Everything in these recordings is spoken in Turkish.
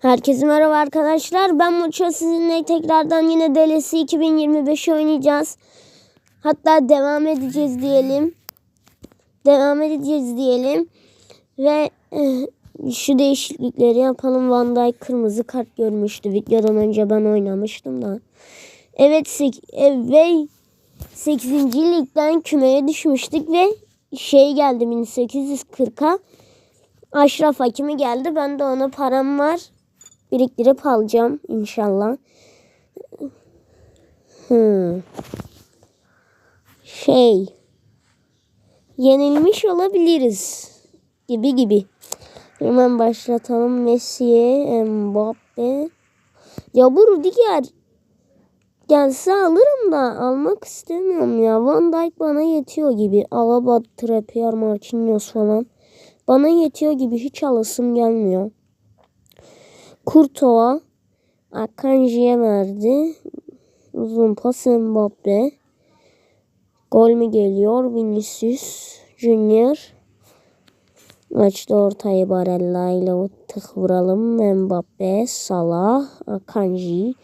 Herkese merhaba arkadaşlar. Ben Muço sizinle tekrardan yine DLC 2025 oynayacağız. Hatta devam edeceğiz diyelim. Devam edeceğiz diyelim. Ve eh, şu değişiklikleri yapalım. Van Dijk kırmızı kart görmüştü. Videodan önce ben oynamıştım da. Evet sek e, ve 8. ligden kümeye düşmüştük ve şey geldi 1840'a. Aşraf Hakimi geldi. Ben de ona param var. Biriktirip alacağım inşallah. Hmm. Şey. Yenilmiş olabiliriz. Gibi gibi. Hemen başlatalım. Messi'ye, Mbappe. Ya bu Rudiger gelse alırım da almak istemiyorum ya. Van Dijk bana yetiyor gibi. Alaba, Trippier, Marquinhos falan. Bana yetiyor gibi hiç alasım gelmiyor. Kurtova Akanji'ye verdi. Uzun pas Mbappe. Gol mü geliyor? Vinicius Junior. Açtı ortayı Barella ile tık vuralım. Mbappe, Salah, Akanji.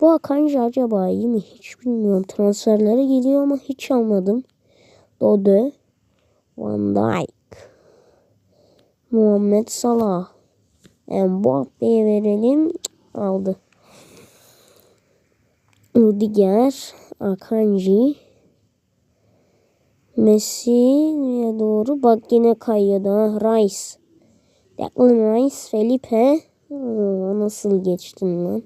Bu Akanji acaba iyi mi? Hiç bilmiyorum. Transferlere geliyor ama hiç almadım. Dode, Van Dijk. Muhammed Salah. Mbappe'ye verelim. Aldı. Rudiger. Akanji. Messi'ye doğru. Bak yine kayıyor da. Rice. Declan Rice. Felipe. Oo, nasıl geçtin lan?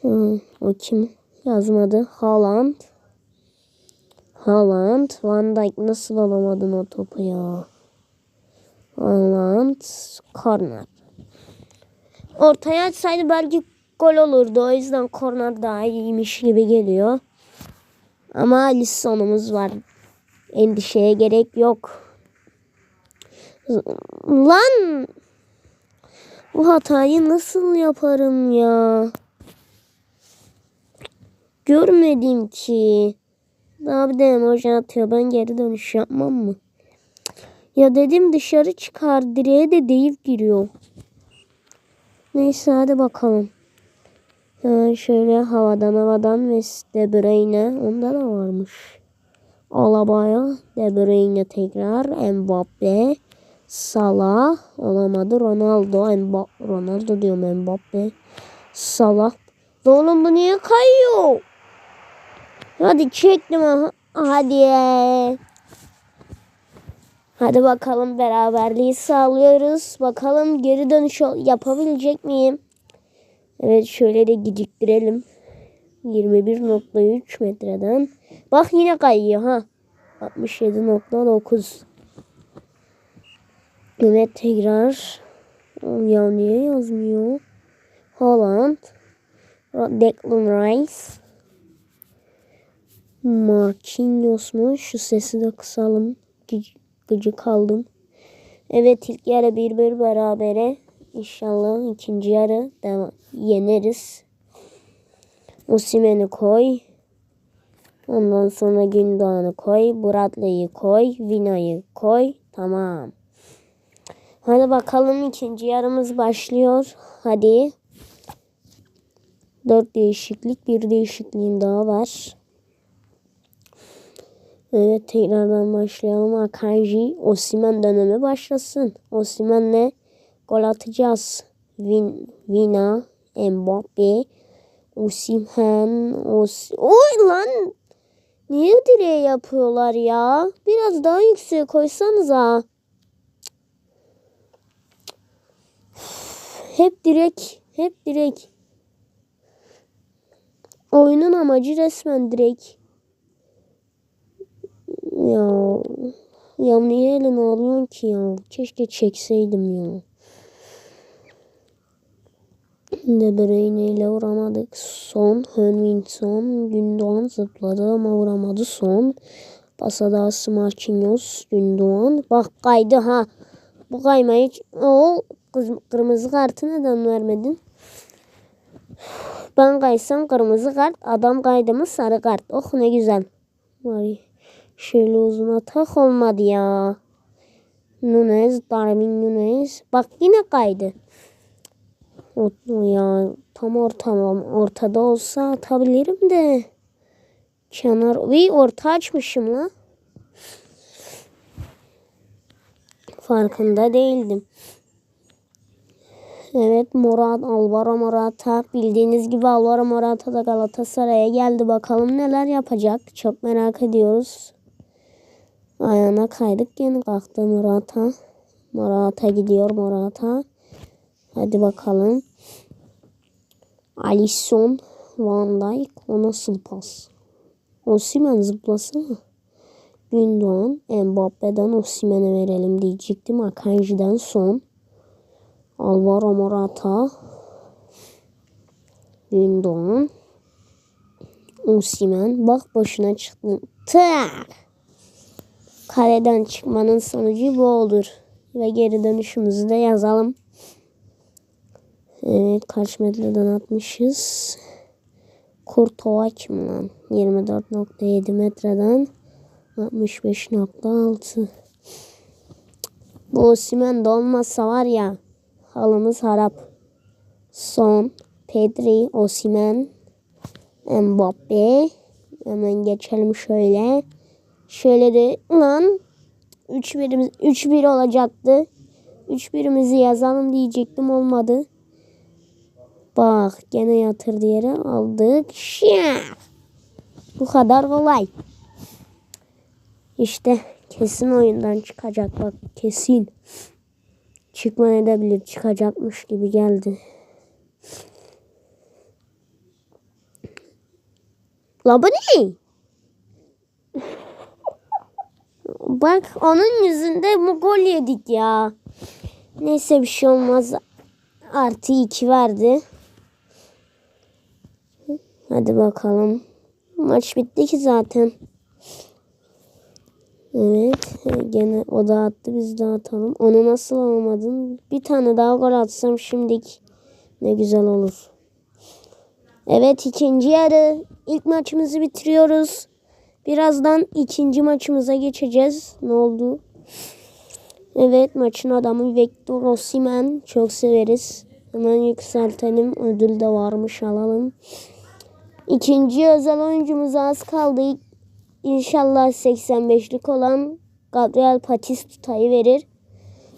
Hmm, o kim? Yazmadı. Haaland. Haaland. Van Dijk nasıl alamadın o topu ya? Haaland. Corner. Ortaya açsaydı belki gol olurdu. O yüzden corner daha iyiymiş gibi geliyor. Ama Alisson'umuz var. Endişeye gerek yok. Lan! Bu hatayı nasıl yaparım ya? Görmedim ki. Daha bir de emoji atıyor. Ben geri dönüş yapmam mı? Ya dedim dışarı çıkar. Direğe de deyip giriyor. Neyse hadi bakalım. Hemen şöyle havadan havadan ve De Bruyne. Onda da varmış. Alaba'ya De Bruyne tekrar. Mbappe. Salah. Olamadı. Ronaldo. Mbappe. Ronaldo diyorum Mbappe. Salah. Oğlum bu niye kayıyor? Hadi çektim aha. Hadi. Hadi bakalım beraberliği sağlıyoruz. Bakalım geri dönüş yapabilecek miyim? Evet şöyle de geciktirelim. 21.3 metreden. Bak yine kayıyor ha. 67.9 Evet tekrar. Ya niye yazmıyor? Holland. Declan Rice. Marquinhos mu? Şu sesi de kısalım. Gıcık kaldım. Evet ilk yarı bir bir berabere. İnşallah ikinci yarı devam, yeneriz. Osimhen'i koy. Ondan sonra Gündoğan'ı koy. Bradley'i koy. Vina'yı koy. Tamam. Hadi bakalım ikinci yarımız başlıyor. Hadi. Dört değişiklik. Bir değişikliğim daha var. Evet tekrardan başlayalım. Akanji Osimen dönemi başlasın. Osimen'le gol atacağız. Vin, Vina, Mbappe, Osimhen, Os Oy lan! Niye direğe yapıyorlar ya? Biraz daha yüksek koysanıza. Hep direk, hep direk. Oyunun amacı resmen direk. Ya ya niye elini alıyorsun ki ya? Keşke çekseydim ya. De Bruyne ile vuramadık. Son Hönminson Gündoğan zıpladı ama vuramadı son. Pasadası Marquinhos Gündoğan. Bak kaydı ha. Bu kaymayı o kırmızı kartı neden vermedin? Ben kaysam kırmızı kart. Adam kaydı mı sarı kart. Oh ne güzel. Var Şöyle uzun atak olmadı ya. Nunez, Darwin Nunez. Bak yine kaydı. O, ya tam ortam ortada olsa atabilirim de. Kenar. Bir orta açmışım la. Farkında değildim. Evet Murat Alvaro Morata bildiğiniz gibi Alvaro Morata da Galatasaray'a geldi. Bakalım neler yapacak. Çok merak ediyoruz. Ayağına kaydık yeni kalktı Morata. Morata gidiyor Morata. Hadi bakalım. Alisson Van Dijk o nasıl pas? Osimhen zıplasana. Gündoğan Mbappe'den Osimhen'e verelim diyecektim. Akanji'den son. Alvaro Morata. Gündoğan. Osimhen. Bak başına çıktı. Tak. Kaleden çıkmanın sonucu bu olur. Ve geri dönüşümüzü de yazalım. Evet kaç metreden atmışız. Kurtova kim lan? 24.7 metreden 65.6 Bu Osimhen de olmazsa var ya halımız harap. Son Pedri, Osimhen, Mbappe. Hemen geçelim şöyle. Şöyle de lan 3-1 3-1 olacaktı. 3-1'imizi yazalım diyecektim olmadı. Bak gene yatırdı yere aldık. Şah. Bu kadar kolay. İşte kesin oyundan çıkacak bak kesin. Çıkma edebilir çıkacakmış gibi geldi. La bu ne? Bak onun yüzünde gol yedik ya. Neyse bir şey olmaz. Artı iki verdi. Hadi bakalım. Maç bitti ki zaten. Evet. Gene o da attı. Biz de atalım. Onu nasıl alamadın? Bir tane daha gol atsam şimdilik ne güzel olur. Evet ikinci yarı. ilk maçımızı bitiriyoruz. Birazdan ikinci maçımıza geçeceğiz. Ne oldu? Evet maçın adamı Victor Osimhen. Çok severiz. Hemen yükseltelim. Ödül de varmış alalım. İkinci özel oyuncumuz az kaldı. İnşallah 85'lik olan Gabriel Patistuta'yı verir.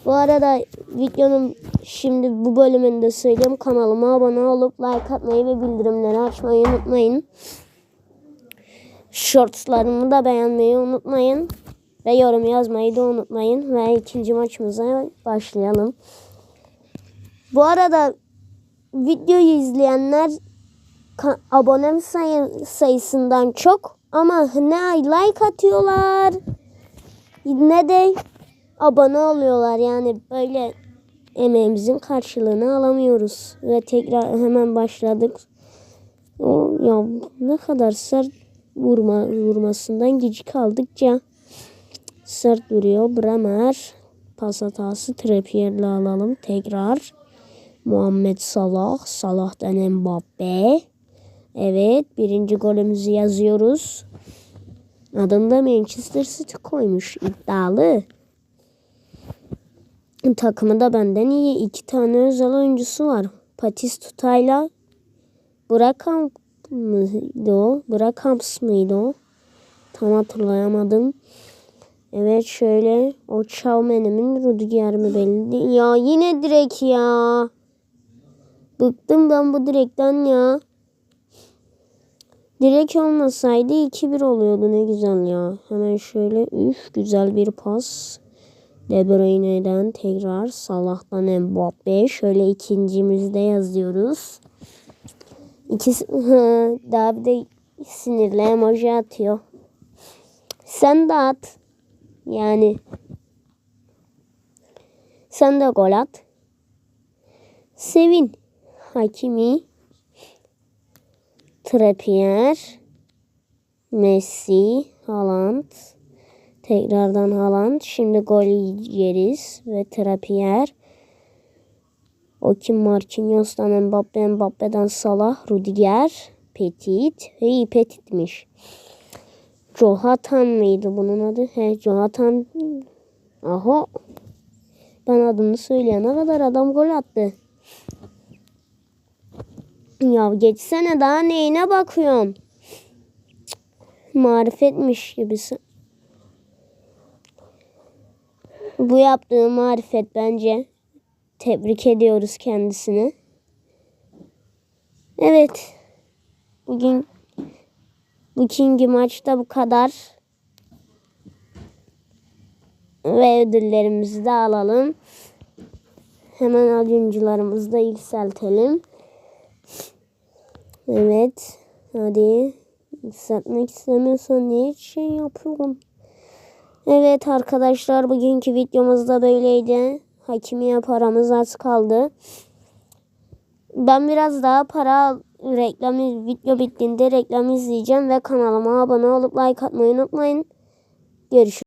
Bu arada videonun şimdi bu bölümünde söyleyeyim. Kanalıma abone olup like atmayı ve bildirimleri açmayı unutmayın. Shortslarımı da beğenmeyi unutmayın. Ve yorum yazmayı da unutmayın. Ve ikinci maçımıza başlayalım. Bu arada videoyu izleyenler abone sayı, sayısından çok ama ne like atıyorlar ne de abone oluyorlar. Yani böyle emeğimizin karşılığını alamıyoruz. Ve tekrar hemen başladık. Ya ne kadar sert vurma, vurmasından gecik kaldıkça sert duruyor. Bremer pas hatası Trepier'le alalım tekrar. Muhammed Salah. Salah'tan Mbappe. Evet birinci golümüzü yazıyoruz. Adını da Manchester City koymuş. iddialı. Takımı da benden iyi. iki tane özel oyuncusu var. Patis Tutay'la Burakam mıydı o? Burakams mıydı o? Tam hatırlayamadım. Evet şöyle o Çavmen'imin Rudiger mi belli Ya yine direk ya. Bıktım ben bu direkten ya. Direk olmasaydı 2-1 oluyordu ne güzel ya. Hemen şöyle üf güzel bir pas. De Bruyne'den tekrar Salah'tan Mbappe. Şöyle ikincimizde yazıyoruz. İkisi daha bir de sinirli emoji atıyor. Sen de at. Yani sen de gol at. Sevin. Hakimi. Trappier. Messi. Haaland. Tekrardan Haaland. Şimdi gol yeriz. Ve Trappier. O kim Marquinhos'tan Mbappe, Mbappe'den Salah, Rudiger, Petit. Hey Petit'miş. Johatan mıydı bunun adı? He Johatan. Aho. Ben adını söyleyene kadar adam gol attı. Ya geçsene daha neyine bakıyorsun? Cık, Marifetmiş gibisin. Bu yaptığı marifet bence. Tebrik ediyoruz kendisini. Evet. Bugün bugünkü maçta bu kadar. Ve ödüllerimizi de alalım. Hemen oyuncularımızı da yükseltelim. Evet. Hadi. Yükseltmek istemiyorsan niye şey yapıyorum? Evet arkadaşlar bugünkü videomuz da böyleydi. Hakimiye paramız az kaldı. Ben biraz daha para reklam video bittiğinde reklam izleyeceğim ve kanalıma abone olup like atmayı unutmayın. Görüşürüz.